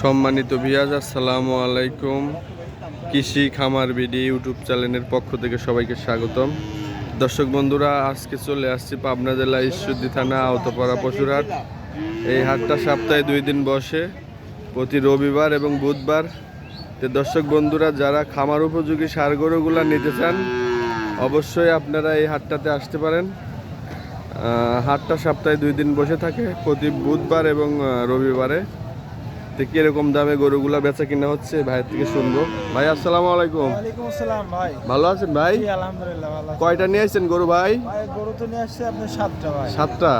সম্মানিত ভিয়াজ আসসালামু আলাইকুম। কৃষি খামার বিডি ইউটিউব চ্যানেলের পক্ষ থেকে সবাইকে স্বাগতম। দর্শক বন্ধুরা, আজকে চলে আসছি পাবনা জেলা ঈশ্বরদী থানা আওতপাড়া পশুরহাট। এই হাটটা সপ্তাহে দুই দিন বসে, প্রতি রবিবার এবং বুধবার। তো দর্শক বন্ধুরা, যারা খামার উপযোগী সার গরুগুলা নিতে চান, অবশ্যই আপনারা এই হাটটাতে আসতে পারেন। হাটটা সপ্তাহে দুই দিন বসে থাকে, প্রতি বুধবার এবং রবিবারে। তো কীরকম দামে গরুগুলা বেচা কিনা হচ্ছে ভাইয়ের থেকে শুনব। ভাই আসসালামু আলাইকুম। আসসালাম ভাই। ভালো আছেন ভাই? আলহামদুলিল্লাহ ভালো কয়টা নিয়ে আসছেন গরু ভাই? ভাই গরু তো নিয়ে আসছে আপনার সাতটা ভাই। সাতটা।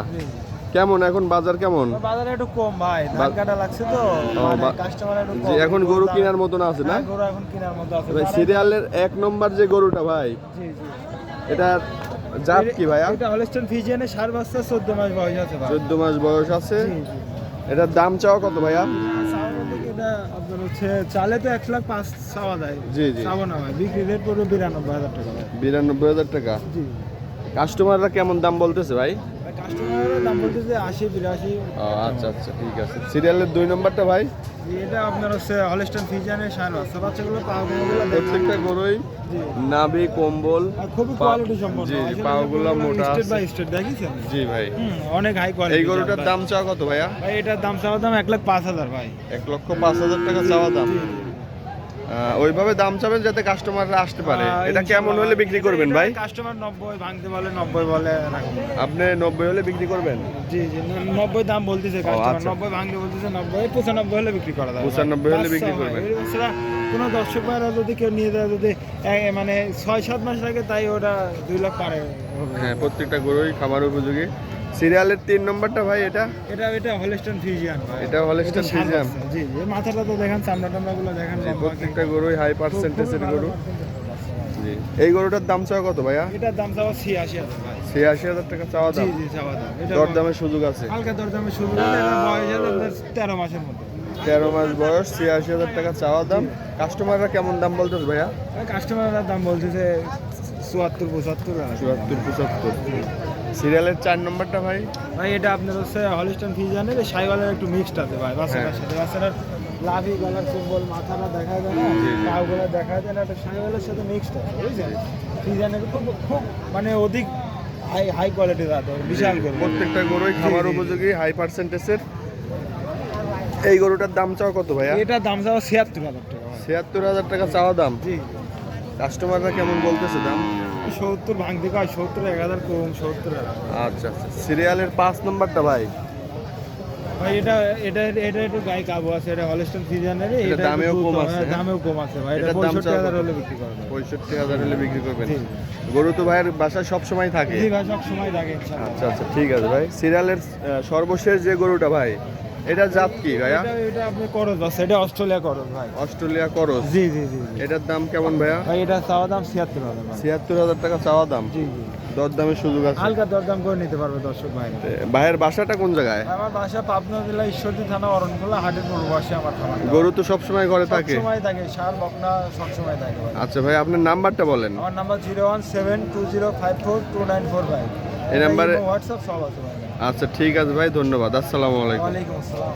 কেমন এখন বাজার কেমন? বাজারে একটু কম ভাই। ধান কাটা লাগছে তো। কাস্টমার একটু কম। এখন গরু কেনার মতন আছে না? হ্যাঁ, গরু এখন কেনার মতো আছে। ভাই সিরিয়ালের এক নম্বর যে গরুটা ভাই জি জি। এটা জাত কি ভাইয়া? এটা হলস্টন ফিজিয়ানে সার বাচ্চা চোদ্দ মাস বয়স আছে ভাই। চোদ্দ মাস বয়স আছে। জি জি। এটার দাম চাওয়া কত ভাইয়া? এটা আপনার হচ্ছে চালে তো এক লাখ পাঁচ চাওয়া দেয় জি জি। চাবো না ভাই বিক্রি রেট পড়বে বিরানব্বই হাজার টাকা ভাই। বিরানব্বই হাজার টাকা? জি। কাস্টমাররা কেমন দাম বলতেছে ভাই? কাস্টমারের দাম বলতেছে আশি বিরাশি। ও আচ্ছা আচ্ছা ঠিক আছে। সিরিয়ালের দুই নম্বরটা ভাই? এটা আপনার হচ্ছে হলস্টন ফিজিয়ানের সার বাচ্চা বাচ্চাগুলো পাওয়াগুলো প্রত্যেকটা গরুই নাভি কম্বল খুবই কোয়ালিটি সম্পন্ন। জি, পাগুলো মোটা স্টেট বাই স্টেট দেখিছেন? জি ভাই। অনেক হাই কোয়ালিটি এই গরুটার দাম চাওয়া কত ভাইয়া? ভাই এটার দাম চাওয়া দাম এক লাখ পাঁচ হাজার ভাই। এক লক্ষ পাঁচ হাজার টাকা চাওয়া দাম। ওইভাবে দাম চাবেন যাতে কাস্টমাররা আসতে পারে। এটা কেমন হলে বিক্রি করবেন ভাই? কাস্টমার নব্বই ভাঙতে বলে নব্বই বলে রাখুন। আপনি নব্বই হলে বিক্রি করবেন? জি জি নব্বই দাম বলতেছে কাস্টমার আচ্ছা। নব্বই ভাঙতে বলতেছে নব্বই পঁচানব্বই হলে বিক্রি করা যাবে 95 হলে বিক্রি করবেন। কোনো দর্শক ভাইরা যদি কেউ নিয়ে যায় যদি মানে ছয় সাত মাস লাগে তাই ওটা দুই লাখ পারে হ্যাঁ প্রত্যেকটা গরুই খামার উপযোগী। সিরিয়ালের তিন নম্বরটা ভাই এটা? এটা এটা হলস্টন ফিজিয়ান ভাই। এটা সাত বাচ্চা, জি জি। মাথাটা তো দেখেন চামড়া টামড়া গুলো দেখেন প্রত্যেকটা গরুই হাই পার্সেন্টেজের গরু। জি। এই গরুটার দাম চাওয়া কত ভাইয়া? এটার দাম চাওয়া ছিয়াশি হাজার ভাই। ছিয়াশি হাজার টাকা চাওয়া দাম? জি জি চাওয়া দাম। এটা দরদামের সুযোগ আছে। হালকা দরদামে শুরু করে এটা বয়স আছে আপনার তেরো মাসের মতো তেরো মাস বয়স ছিয়াশি হাজার টাকা চাওয়া দাম। কাস্টমাররা কেমন দাম বলতেছে ভাইয়া? কাস্টমাররা দাম বলতেছে চুয়াত্তর পঁচাত্তর। চুয়াত্তর পঁচাত্তর। সিরিয়ালের চার নম্বরটা ভাই? ভাই এটা আপনার হচ্ছে হলিস্টন ফিজানের সাইওয়ালের একটু মিক্সড আছে ভাই বাচ্চাটার হ্যাঁ। সাথে। বাচ্চাটার লাভি গলার ফুটবল মাথাটা দেখা যায় না। পাগুলো দেখা যায় না এটা সাইওয়ালের সাথে মিক্সড আছে বুঝছেন? ফিজানের খুব খুব মানে অধিক হাই হাই কোয়ালিটির আছে বিশাল গরু। প্রত্যেকটা গরুই জি। উপযোগী হাই পার্সেন্টেজের এই গরুটার দাম চাওয়া কত ভাইয়া? এটার দাম চাওয়া ছিয়াত্তর হাজার টাকা ভাই। ছিয়াত্তর হাজার টাকা চাওয়া দাম? জি। কাস্টমাররা কেমন বলতেছে দাম? সত্তর ভাঙতে কয়? সত্তর এক হাজার কম সত্তর আচ্ছা আচ্ছা। সিরিয়ালের পাঁচ নম্বরটা ভাই? ভাই এটা এটা এটা একটু গায়ে কাবু আছে এটা হলস্টন ফিজানের এটা দামেও কম আছে, হ্যাঁ? দামেও কম আছে ভাই এটা এটার দাম পঁয়ষট্টি চাওয়া হাজার কত? হলে বিক্রি করা যাবে। পঁয়ষট্টি হাজার হলে বিক্রি করবেন। গরু তো ভাইয়ের বাসায় সব সময় থাকে? জি ভাই সব সময় থাকে আচ্ছা আচ্ছা ঠিক আছে ভাই। সিরিয়ালের সর্বশেষ যে গরুটা ভাই এটা জাত কি ভাইয়া? এটা আপনি করজ বাস এটা অস্ট্রেলিয়া করজ ভাই। অস্ট্রেলিয়া করস জি জি জি। এটার দাম কেমন ভাইয়া? ভাই এটা চাওয়া দাম ছিয়াত্তর হাজার। ছিয়াত্তর হাজার টাকা চাওয়া দাম? জি জি। দর দামের সুযোগ আছে। হালকা দরদাম করে নিতে পারবে দর্শক ভাই। ভাইয়ের বাসাটা কোন জায়গায়? আমার বাসা পাবনা জেলা ঈশ্বরদী থানা অরণখোলা হাটের পূর্ববাসী আমার খামার গরু তো সব সময় ঘরে থাকে। সময় থাকে সার বকনা সব সময় থাকে আচ্ছা ভাই আপনার নাম্বারটা বলেন। আমার number zero one seven two zero five four two nine four five এই নাম্বারে- হোয়াটসঅ্যাপ সব আছে ভাই। আচ্ছা ঠিক আছে ভাই ধন্যবাদ। আসসালামু আলাইকুম। ওয়ালাইকুম আসসালাম।